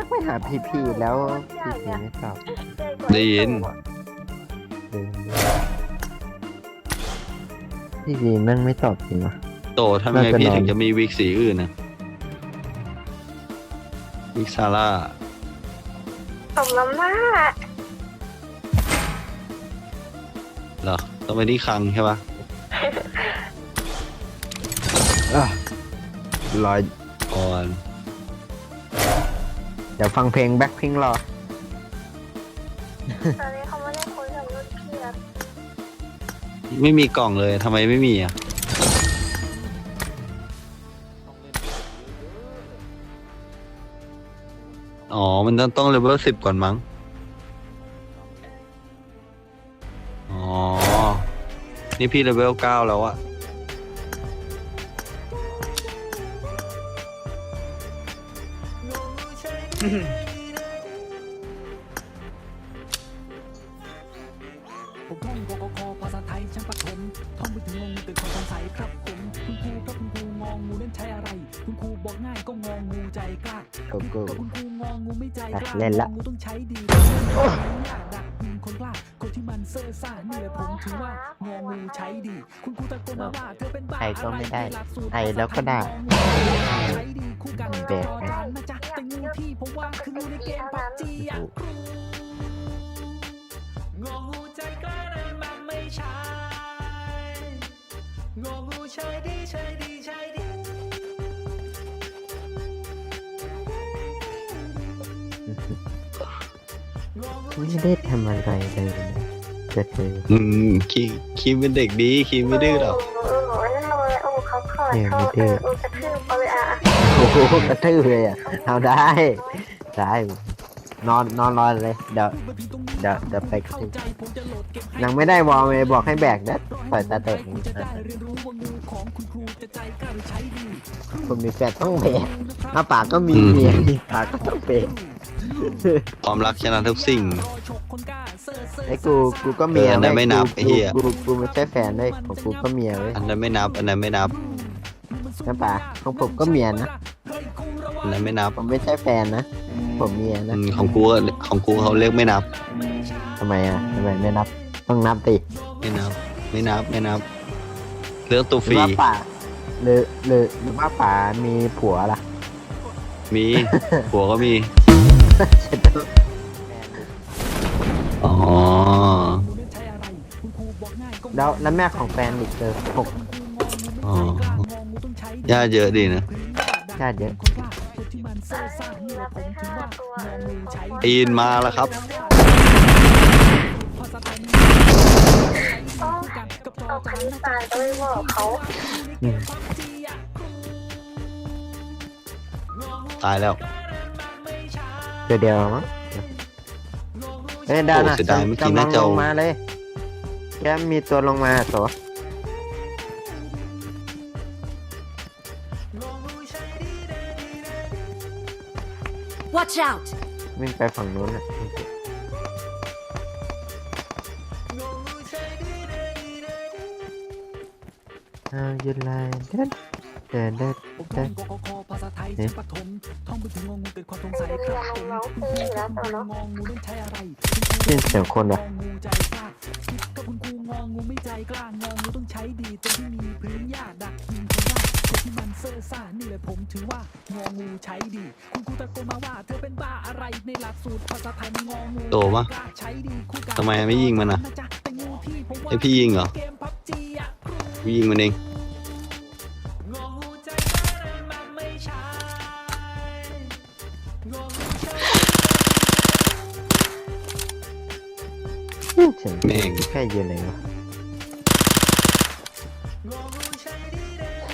ทักไปหาพีพีแล้วพีพีไม่ตอบได้ยินลืมพีพีแม่งไม่ตอบจริงวะ โตทำยังไงน่าจะพี่นอน ถึงจะมีวิกสีอื่นนะวิกซาร่าสมน้ำหน้าเหรอต้องไปที่คลังใช่ปะอะรอก่อน เดี๋ยวฟังเพลงแบ็คพิงรอ ตอนนี้เขาไม่ได้คุยกับรุ่นพี่แล้วไม่มีกล่องเลยทำไมไม่มีอะอ๋อ มันต้องต้องเลเวลสิบก่อนมั้ง อ๋อ นี่พี่เลเวลเก้าแล้วอะ ผมท่องกกคภาษาไทยช่างประถมท่องไปถึงงงตื่นคนสงสัยครับผมคุณครูครับคุณครูงองงูเล่นใช้อะไร คุณครูบอกง่ายก็งองงูใจกล้าผมก็คุณครูงองงูไม่ใจกล้าเล่นละงูต้องใช้ดียากดักยิงคนกล้า ที่มันเซ่อซ่านี่แหละผมถือว่างองูใช้ดี คุณครูตะโกนมาว่าเธอเป็นบ้าไอก็ไม่ได้อะรในหลักสูตรไอแล้วก็ได้ใช้ดีคู่กันแบกจอจานนะจ๊ะแต่งูที่ผมว่าคืองูในเกมพับจีอะงองูใจกล้านั้นมันไม่ใช่งองูใช่ดีใช่ดีใช่ดีไม่ได้ทำอะไรเลยนะจะเจ ออืมคีคีเป็นเด็กดีคีไม่ดื้อหรอกโอ้โหนั่นเลยโอ้เขาขอเนี่ยเขาไม่ดื้เอออเออกระทืบเอาเลยอะโอ้โหกระทืบเลยอะเอาได้ได้นอนนอนรอเลยเดี๋ยวเดี๋ยวเดี๋ยวไปกระทืบยังไม่ได้วอลเลยบอกให้แบกนะปล่อยตาเตะอย่างนี้จะได้เรียนรู้ว่างูของคุณครูจะใจกล้าหรือใช้ดีคนมีแฟนต้องแบกถ้าปากก็มีเมียมีปากก็ต้องแบกความรักชนะทุกสิ่ง ไอ้กูกูก็เมียเอออันนั้นไม่นับกูไอ้เหี้ยกูกูไม่ใช่แฟนด้วยของกูก็เมียเว้ยอันนั้นไม่นับ อันนั้นไม่นับ นะป่าของผมก็เมียนะอันนั้นไม่นับผมไม่ใช่แฟนนะผมเมียอืนะมของกูอะของกูเขาเรียกไม่นับ ทำไมอะทำไมไม่นับ ต้องนับติไม่นับ ไม่นับ ไม่นับเลือกตัวหฟรือรีว่าป่าหรือหรือหรือว่าป่ามีผัวล่ะ มี ผัวก็มีอ๋อ แล้วแล้วแม่ของแฟนอีกเจอหกอ๋อญาติเยอะดีนะญาติเยอะปีนมาแล้วครับเอาคันตายก็ไม่บอกเขาอืมตายแล้วเดี๋ยวเดียวมั้งเฮ้ยด้านน่ะโอ้เสียดายเมื่อกี้กำลัน่างจะลเอางมาเลย แกมีตัวลงมาตัว Watch out! วิ่งไปฝั่งนู้นอะเอาหยุดไลน์เด็ดเด็ดเด็ด ชั้นประถมท่องไปถึงงองูเกิดความสงสัยครับผมคุณครูครับคุณครูงองูเล่นใช้อะไรได้ยินเสียงคนวะงองูใจกล้าก็คุณครูงองูไม่ใจกล้างองูต้องใช้ดีตรงที่มีพื้นหญ้าดักยิงคนว่าคนที่มันเซ่อซ่านี่แหละผมถือว่างองูใช้ดี คุณครูตะโกนมาว่าเธอเป็นบ้าอะไรในหลักสูตรภาษาไทยมันงองูโตปะกล้าใช้ดีคู่กันทำไมไม่ยิงมันอะจ๊แต่งูที่ผมว่าให้พี่ยิงเหรอเกม PUBG อะครูพี่ยิงมันเองง เสียงแม่งแค่ยืนเลยวะงองูใช้ดีเด้อ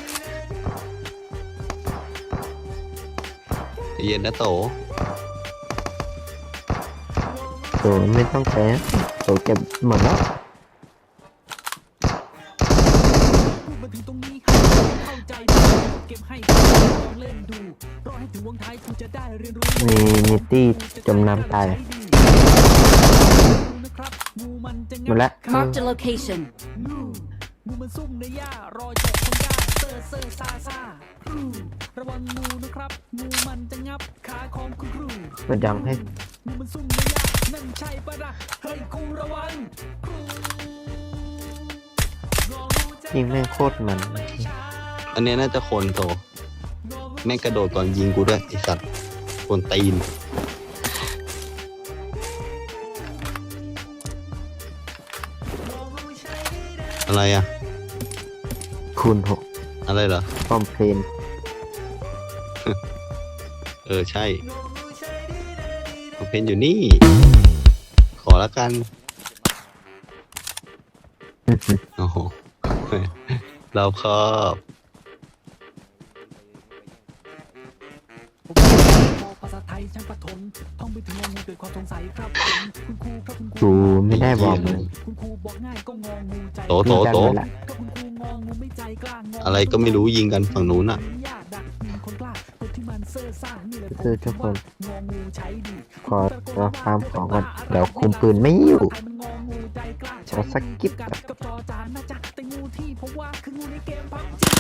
ใจเย็นนะโตตัวไม่ต้องแพ้ตัวเก็บหมดแล้วพูดมาถึงตรงนี้ให้เข้าใจเก็บให้ลองเล่นดูรอให้ถึงวงท้ายคุณจะได้เรียนรู้มีนิตี้จมน้ำตาย นะครับงูมันจะ หมดละ Marked a location. งูงูมันซุ่มในหญ้ารอจบคนกล้าเซอร์เซอร์ซาซาครูระวังงูนะครับงูมันจะงับขาของคุณครูมันยังให้งูมันซุ่มระยะนั่นใช่ปะละเฮ้ยครูระวังครูงองูใจยิงแม่งโคตรมันไม่ใช่อันเนี้ยน่าจะคนโต แม่งกระโดดก่อนยิงกูด้วยไอสัตว์คนตีน อะไรอะ คูณหกอะไรเหรอคอมเพลนเออ ใช่ผมเพนอยู่นี่ ขอละกัน โอ้โหเราครอบ ยช่างประทนท่องไปถึงงองูเกิดความสงสัยครับผมคุณครูครับคุณครูกูไม่ได้บอกเลยคุณครูบอกง่ายก็งองูใจโตโตโตมีกันหมดละก็คุณครูงองูไม่ใจกล้างออะไรก็ไม่รู้ยิงกันฝั่งนู้นน่ะ ยากดักยิงคนกล้าคนที่มันเซ่อซ่านี่แหละผมคือทุกคนงองูใช้ดีขอเราฟาร์มของก่อนเดี๋ยวคุมปืนไม่อยู่ ใครมันงองูใจกล้าใช้ขอสกิป กัดกับจอจานนะจ๊ะแต่งูที่ผมว่าคืองูในเกมพับจี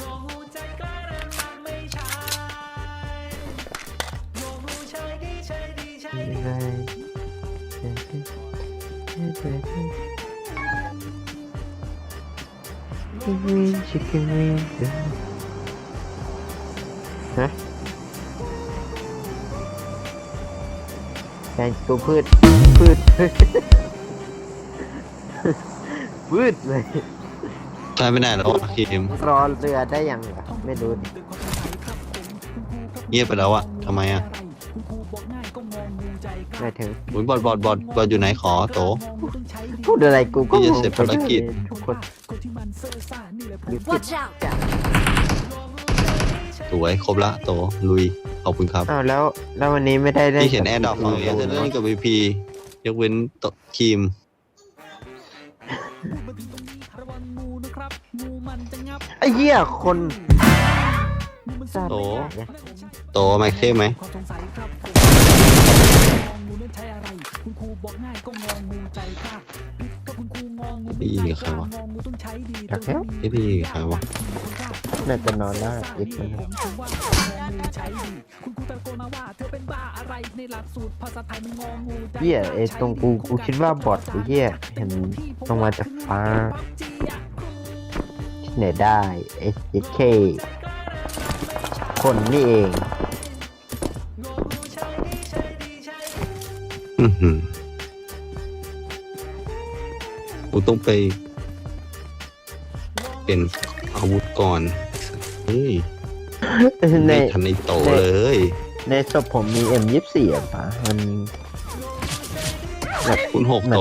งองูใจกล้านั้นมัน ฮะแฟนกูพืชพืชพืชเลยใช่ไม่ได้แล้วอะทีมรอเรือได้ยังวะไม่รู้ดิเงียบไปแล้วอะทำไมอะ ไม่ถึงอุยบอดบอดบอดบอดอยู่ไหนขอโต พูดอะไรกูก็พี่งจะงเสร็จภารกิจ ทุกคน Watch out! สวยครบละโตลุยขอบคุณครับอ้าวแล้วแล้ววันนี้ไม่ได้ได้ที่เห็นแอร์ดอกฝั่งนี้จะเล่นกับวีพียกเว้นโตครีมระวังงูนะครับงูมันจะงับไอ้เหี้ยคนงูมันทราบโตเนี่ยโตไหมเทพไหม คุณครูบอกง่ายก็งองูใจกล้าผิดก็คุณครูงองูไม่ใจกล้างองูต้องใช้ดีต้องมีไอ้พี่ใครวะ น่าจะนอนแล้วอีกคนผมถือว่างองูใช้ดีคุณครูตะโกนมาว่าเธอเป็นบ้าอะไรในหลักสูตรภาษาไทยมันงองูใจกล้าเหี้ยไอ้ตรงกูกูคิดว่าบอทไอ้เหี้ยเห็นตรงมาจากฟ้าที่ไหนได้เอสเคคนนี่เอง กูต้องไป เปลี่ยนอาวุธก่อนเฮ้ยในไม่ทันในโตเลย ในศพผมมี M24 อะปะมันแบบคุณหกโต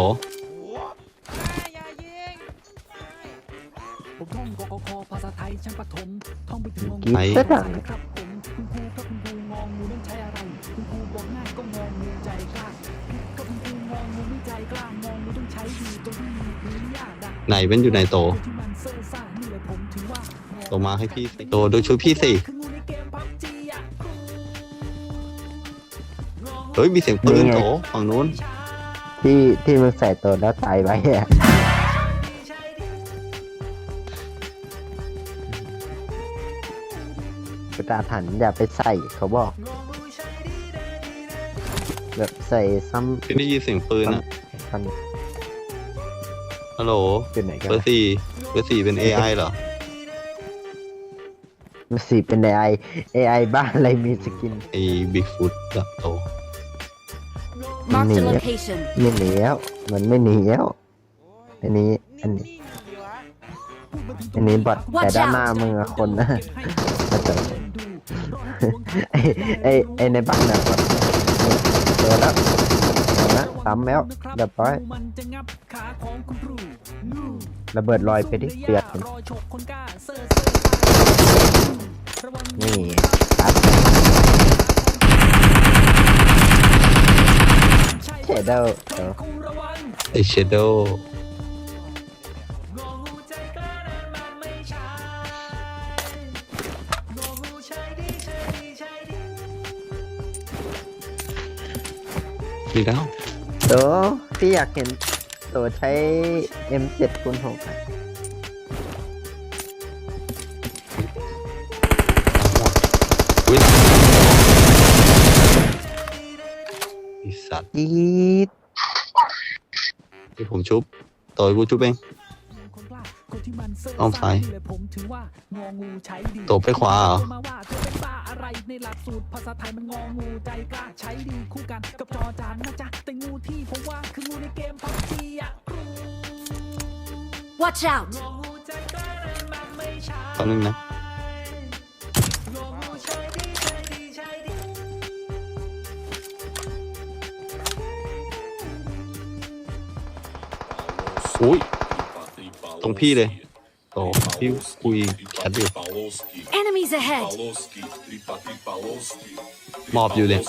ผมท่องกกคภาษาไทยชั้นประถมท่องไปถึงงองูกรีดไอ้ซะดัง ไหนเป็นอยู่ไหนโตคนที่มันเซ่อซ่านี่แหละผมถือว่าโตมาให้พี่สิโตดูชุดพี่สิคืองูในเกมพับจีอะครูงองูเฮ้ย มีเสียงปืนโตฝั่งนู้น ที่ที่มันใส่ตัวแล้วตายไว้อะกระดาษหันอย่าไปใส่เขาบอก แบบใส่ซ้พี่ได้ยินเสียงปืนอะำกัน ฮัลโหลอยู่ไหนกันเบอร์สี่เบอร์สี่เป็น AI เหรอมันสีเป็น AI AI บ้านอะไรมีสกินไอ้บิ๊กฟุตอะโต Marked a Nè. location. ไม่หนีแล้ว มันไม่หนีแล้ว อันนี้อันนี้ อันนี้บอทแต่ด้านหน้ามึงอะคนนะมาเจอไอ้ไอ้ไอ้ในบ้านน่ะบอทเจอแล้วเจอแล้ว ซ้ำแล้วเรียบร้อยมันจะงับขาของคุณครูงูระเบิดลอยไปที่เปียกรอฉกคนกล้าเซ่อเซ่อระวังงูนี่ตัดใช่เชดเดอร์เออครูระวังไอ้เช โตพี่อยากเห็นตัวใช้ M7 คูณหกอะอุ้ยไอสัตว์ยีดที่ผมชุบ ต่อยกูชุบเอง อ้อมซ้ายตบไปขวาเหรอแป๊บนึงนะโอ้ย ตรงพี่เลยโอ้พี่คุยแชทอยู่ Enemies ahead หมอบอยู่เลย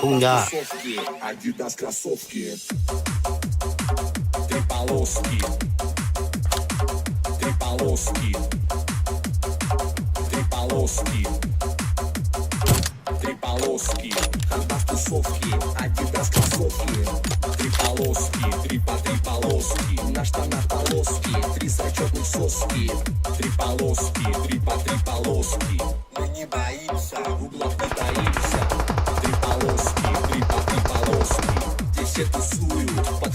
ทุ่งหา Tripaloski все тусуют